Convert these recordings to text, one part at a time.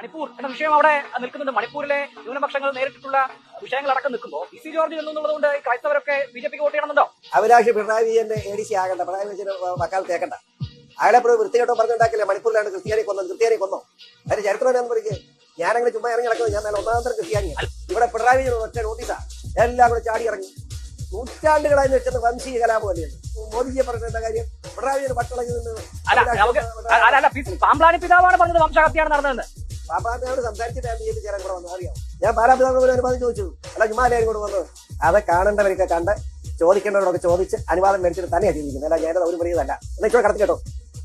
മണിപ്പൂർ എന്ന വിഷയം അവിടെ നിൽക്കുന്നുണ്ട്. മണിപ്പൂരിലെ ന്യൂനപക്ഷങ്ങൾ നേരിട്ടിട്ടുള്ള വിഷയങ്ങൾ അടക്കം നിൽക്കുമ്പോൾ പി സി ജോർജ് എന്നുള്ളതുകൊണ്ട് ക്രൈസ്തവരൊക്കെ ബി ജെ പിക്ക് വോട്ട് ചെയ്യണമെന്നുണ്ടോ? അഭിലാഷ് പിണറായി വിജയന്റെ എ ഡി സി ആകണ്ട പിണറായി വിജയന്റെ വക്കാൽ തേക്കണ്ട. അയാളെ ഇപ്പോൾ വൃത്തികെട്ടോ പറഞ്ഞുണ്ടാക്കില്ലേ? മണിപ്പൂരിലാണ് ക്രിസ്ത്യാനി കൊന്നത്. ക്രിസ്ത്യാനി കൊന്നോ? അതിന്റെ ചരിത്രം എന്താണെന്ന് പറയുക. ഞാനങ്ങനെ ചുമ്മാ ഇറങ്ങി നടക്കുന്നത് ഞാൻ നല്ല ഒന്നാമത്തെ തരം ക്രിസ്ത്യാനിയാണ് ഇവിടെ പിണറായി വിജയൻ ഒറ്റ നോട്ടീസാ എല്ലാം കൂടെ ചാടി ഇറങ്ങി. നൂറ്റാണ്ടുകളായി വെച്ചത് വംശീയ കലാപം കലാപോലെയാണ് മോദിജിയെ പറഞ്ഞ കാര്യം? പിണറായി വിജയൻ പട്ടളത്തിൽ നിന്ന് അല്ല നമുക്ക് അല്ല അല്ല പി- പാമ്പ്ലാനി പിതാവാണ് പറഞ്ഞത് വംശഹത്യാണ് നടന്നതെന്ന്. പാപ്പാത്തിനോട് സംസാരിച്ചിട്ടായിരുന്നു ഞാൻ ചേരാൻ കൂടെ വന്നു. അറിയാം? ഞാൻ പാലാപിതാവിനോട് അനുവാദം ചോദിച്ചു. അല്ല ഹിമാലയം കൂടെ വന്നത് അത് കാണേണ്ടവരൊക്കെ കണ്ട് ചോദിക്കേണ്ടവരോടൊക്കെ ചോദിച്ച് അനുവാദം മേടിച്ചിട്ട് തന്നെ ചെയ്തിരിക്കുന്നത് അല്ല ഞാനത് ഒരു പറയുന്നതല്ല എന്നാ ഇപ്പോൾ കടത്തി കേട്ടോ.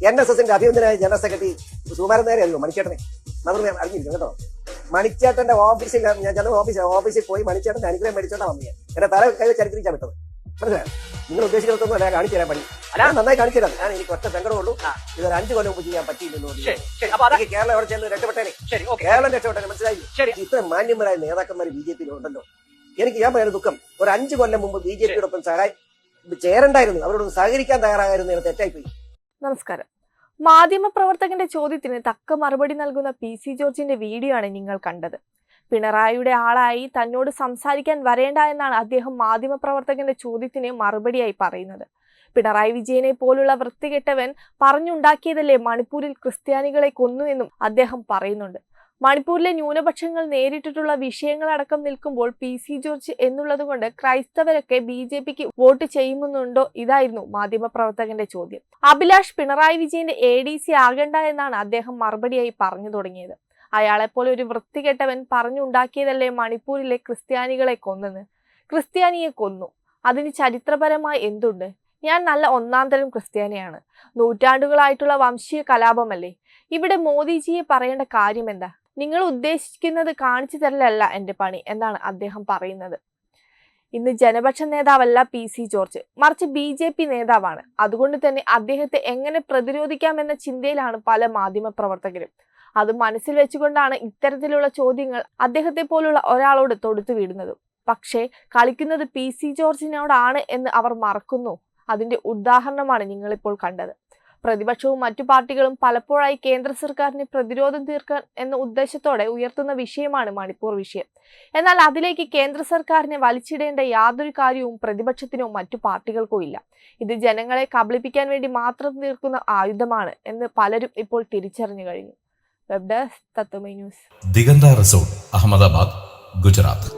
എൻ എസ് എസിന്റെ അഭിനന്ദനായ ജനറൽ സെക്രട്ടറി സുമാരൻ നേരെ അറിയോ? മണിച്ചേട്ടനെ. നമ്മൾ അറിഞ്ഞിരിക്കും കേട്ടോ. മണിച്ചേട്ടന്റെ ഓഫീസിൽ ഞാൻ ചെന്ന ഓഫീസിൽ ഓഫീസിൽ പോയി മണിച്ചേട്ടന്റെ അനുഗ്രഹം മേടിച്ചോണ്ടാ വന്നത് എന്റെ തല കൈ ചരിത്രിച്ചാ വിട്ടത്. മനസ്സിലായോ? നിങ്ങൾ ഉദ്ദേശിക്കുന്നതൊന്നും അല്ല കാണിച്ചു തരാൻ പണി. ഞാൻ നന്നായി കാണിച്ചു തരാം. ഞാൻ എനിക്ക് ഒറ്റ സങ്കടമുള്ളൂ. ഇതൊരു അഞ്ചു കൊല്ലം മുമ്പ് ചെയ്യാൻ പറ്റിയില്ലെന്ന് കേരളം എവിടെ ചെന്ന് രക്ഷപ്പെട്ടേനെ? ശരി ഓക്കെ. കേരളം രക്ഷപ്പെട്ടേനെ മനസ്സിലായി? ശരി. ഇത്ര മാന്യന്മാരായ നേതാക്കന്മാർ ബി ജെ പിയിൽ ഉണ്ടല്ലോ. എനിക്ക് ഞാൻ പറയുന്ന ദുഃഖം. ഒരു അഞ്ചു കൊല്ലം മുമ്പ് ബി ജെ പിയോടൊപ്പം സഹായി ചേരണ്ടായിരുന്നു. അവരോട് സഹകരിക്കാൻ തയ്യാറായിരുന്നു എന്ന് തെറ്റായിപ്പോയി. നമസ്കാരം. മാധ്യമ പ്രവർത്തകന്റെ ചോദ്യത്തിന് തക്ക മറുപടി നൽകുന്ന പി സി ജോർജിന്റെ വീഡിയോ ആണ് നിങ്ങൾ കണ്ടത്. പിണറായിയുടെ ആളായി തന്നോട് സംസാരിക്കാൻ വരേണ്ട എന്നാണ് അദ്ദേഹം മാധ്യമപ്രവർത്തകന്റെ ചോദ്യത്തിന് മറുപടിയായി പറയുന്നത്. പിണറായി വിജയനെ പോലുള്ള വൃത്തികെട്ടവൻ പറഞ്ഞുണ്ടാക്കിയതല്ലേ മണിപ്പൂരിൽ ക്രിസ്ത്യാനികളെ കൊന്നു എന്നും അദ്ദേഹം പറയുന്നുണ്ട്. മണിപ്പൂരിലെ ന്യൂനപക്ഷങ്ങൾ നേരിട്ടിട്ടുള്ള വിഷയങ്ങളടക്കം നിൽക്കുമ്പോൾ പി സി ജോർജ് എന്നുള്ളതുകൊണ്ട് ക്രൈസ്തവരൊക്കെ ബി ജെ പിക്ക് വോട്ട് ചെയ്യുമെന്നുണ്ടോ ഇതായിരുന്നു മാധ്യമപ്രവർത്തകന്റെ ചോദ്യം. അഭിലാഷ് പിണറായി വിജയന്റെ എ ഡി സി ആകണ്ട എന്നാണ് അദ്ദേഹം മറുപടിയായി പറഞ്ഞു തുടങ്ങിയത്. അയാളെപ്പോലെ ഒരു വൃത്തികെട്ടവൻ പറഞ്ഞുണ്ടാക്കിയതല്ലേ മണിപ്പൂരിലെ ക്രിസ്ത്യാനികളെ കൊന്നെന്ന്? ക്രിസ്ത്യാനിയെ കൊന്നു. അതിന് ചരിത്രപരമായി എന്തുണ്ട്? ഞാൻ നല്ല ഒന്നാം തരം ക്രിസ്ത്യാനിയാണ്. നൂറ്റാണ്ടുകളായിട്ടുള്ള വംശീയ കലാപമല്ലേ? ഇവിടെ മോദിജിയെ പറയേണ്ട കാര്യം എന്താ? നിങ്ങൾ ഉദ്ദേശിക്കുന്നത് കാണിച്ചു തരലല്ല എന്റെ പണി എന്നാണ് അദ്ദേഹം പറയുന്നത്. ഇന്ന് ജനപക്ഷ നേതാവല്ല പി സി ജോർജ്. മറിച്ച് ബി ജെ പി നേതാവാണ്. അതുകൊണ്ട് തന്നെ അദ്ദേഹത്തെ എങ്ങനെ പ്രതിരോധിക്കാമെന്ന ചിന്തയിലാണ് പല മാധ്യമപ്രവർത്തകരും. അത് മനസ്സിൽ വെച്ചുകൊണ്ടാണ് ഇത്തരത്തിലുള്ള ചോദ്യങ്ങൾ അദ്ദേഹത്തെ പോലുള്ള ഒരാളോട് തൊടുത്തു വീടുന്നത്. പക്ഷേ കളിക്കുന്നത് പി സി ജോർജിനോടാണ് എന്ന് അവർ മറക്കുന്നു. അതിന്റെ ഉദാഹരണമാണ് നിങ്ങളിപ്പോൾ കണ്ടത്. പ്രതിപക്ഷവും മറ്റു പാർട്ടികളും പലപ്പോഴായി കേന്ദ്ര സർക്കാരിനെ പ്രതിരോധം തീർക്കാൻ എന്ന ഉദ്ദേശത്തോടെ ഉയർത്തുന്ന വിഷയമാണ് മണിപ്പൂർ വിഷയം. എന്നാൽ അതിലേക്ക് കേന്ദ്ര സർക്കാരിനെ വലിച്ചിടേണ്ട യാതൊരു കാര്യവും പ്രതിപക്ഷത്തിനോ മറ്റു പാർട്ടികൾക്കോ ഇല്ല. ഇത് ജനങ്ങളെ കബളിപ്പിക്കാൻ വേണ്ടി മാത്രം തീർക്കുന്ന ആയുധമാണ് എന്ന് പലരും ഇപ്പോൾ തിരിച്ചറിഞ്ഞു കഴിഞ്ഞു. Web desk Tatwamayi news. Diganta resort Ahmedabad Gujarat.